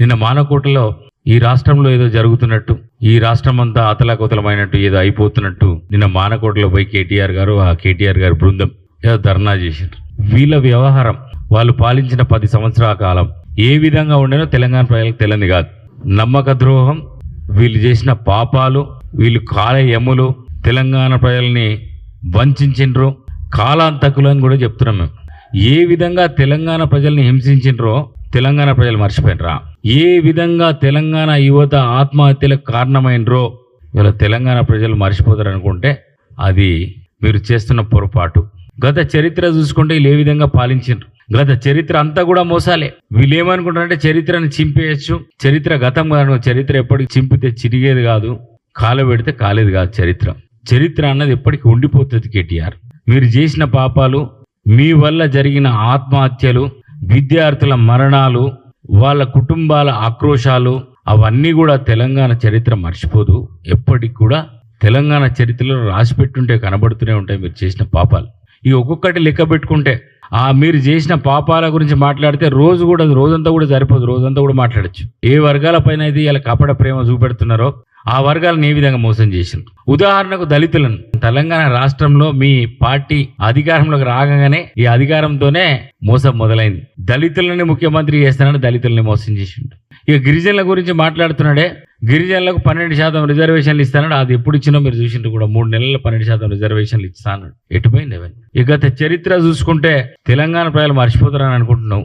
నిన్న మానకోటలో ఈ రాష్ట్రంలో ఏదో జరుగుతున్నట్టు ఈ రాష్ట్రం అంతా అతలాకుతలమైనట్టు ఏదో అయిపోతున్నట్టు నిన్న మానకోటలో పోయి కేటీఆర్ గారు ఆ కేటీఆర్ గారి బృందం ఏదో ధర్నా చేశారు వీళ్ళ వ్యవహారం వాళ్ళు పాలించిన పది సంవత్సరాల కాలం ఏ విధంగా ఉండేనో తెలంగాణ ప్రజలకు తెలియని కాదు. నమ్మక ద్రోహం వీళ్ళు చేసిన పాపాలు వీళ్ళు కాలయములు తెలంగాణ ప్రజల్ని వంచు కాలాంతకులు అని కూడా చెప్తున్నాం మేము. ఏ విధంగా తెలంగాణ ప్రజల్ని హింసించిండ్రో తెలంగాణ ప్రజలు మర్చిపోయినరా. ఏ విధంగా తెలంగాణ యువత ఆత్మహత్యలకు కారణమైనరో ఇలా తెలంగాణ ప్రజలు మర్చిపోతారు అనుకుంటే అది మీరు చేస్తున్న పొరపాటు. గత చరిత్ర చూసుకుంటే వీళ్ళు ఏ విధంగా పాలించిండ్రు? గత చరిత్ర అంతా కూడా మోసాలే. వీళ్ళు ఏమనుకుంటారంటే చరిత్రను చింపేయచ్చు. చరిత్ర గతం కాదు చరిత్ర ఎప్పటికి చింపితే చిరిగేది కాదు. కాలు పెడితే కాలేదు కాదు చరిత్ర. చరిత్ర అన్నది ఎప్పటికీ ఉండిపోతుంది కేటీఆర్. మీరు చేసిన పాపాలు మీ వల్ల జరిగిన ఆత్మహత్యలు విద్యార్థుల మరణాలు వాళ్ళ కుటుంబాల ఆక్రోశాలు అవన్నీ కూడా తెలంగాణ చరిత్ర మర్చిపోదు. ఎప్పటికి కూడా తెలంగాణ చరిత్రలో రాసి పెట్టుంటే కనబడుతూనే ఉంటాయి మీరు చేసిన పాపాలు. ఈ ఒక్కొక్కటి లెక్క పెట్టుకుంటే ఆ మీరు చేసిన పాపాల గురించి మాట్లాడితే రోజు కూడా రోజంతా కూడా సరిపోదు రోజంతా కూడా మాట్లాడచ్చు. ఏ వర్గాల పైన అయితే ఇలా కపట ప్రేమ చూపెడుతున్నారో ఆ వర్గాలను ఏ విధంగా మోసం చేసిండ్రు? ఉదాహరణకు దళితులను. తెలంగాణ రాష్ట్రంలో మీ పార్టీ అధికారంలోకి రాగానే ఈ అధికారంతోనే మోసం మొదలైంది. దళితులని ముఖ్యమంత్రి చేస్తానని దళితుల్ని మోసం చేసిండు ఇక గిరిజనుల గురించి మాట్లాడుతున్నాడే గిరిజనులకు పన్నెండు శాతం రిజర్వేషన్లు ఇస్తానడు అది ఎప్పుడు ఇచ్చినో మీరు చూసిండ్రు కూడా. మూడు నెలల పన్నెండు శాతం రిజర్వేషన్లు ఇస్తానడు ఎటుపోయింది ఇక గత చరిత్ర చూసుకుంటే తెలంగాణ ప్రజలు మర్చిపోతారని అనుకుంటున్నాం